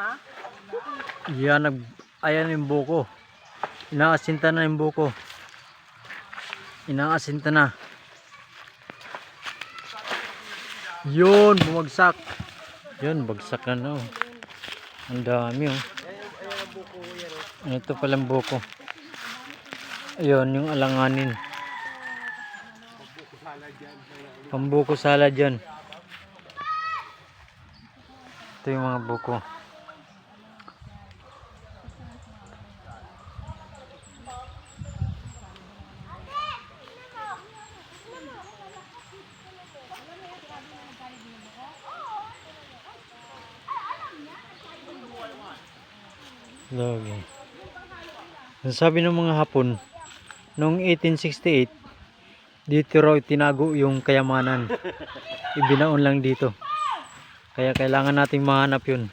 ma? Yan, nag, ayan yung buko. Inaasinta na yung buko. Inaasinta na. Yun, bumagsak. Yun, bagsak na no. Ang dami oh. Ito palang buko. Ayun, yung alanganin. Pambuko salad yan. Ito yung mga buko. Lagi. Ang sabi ng mga Hapon, noong 1868, dito raw tinago yung kayamanan. Ibinaon lang dito. Kaya kailangan nating mahanap yun.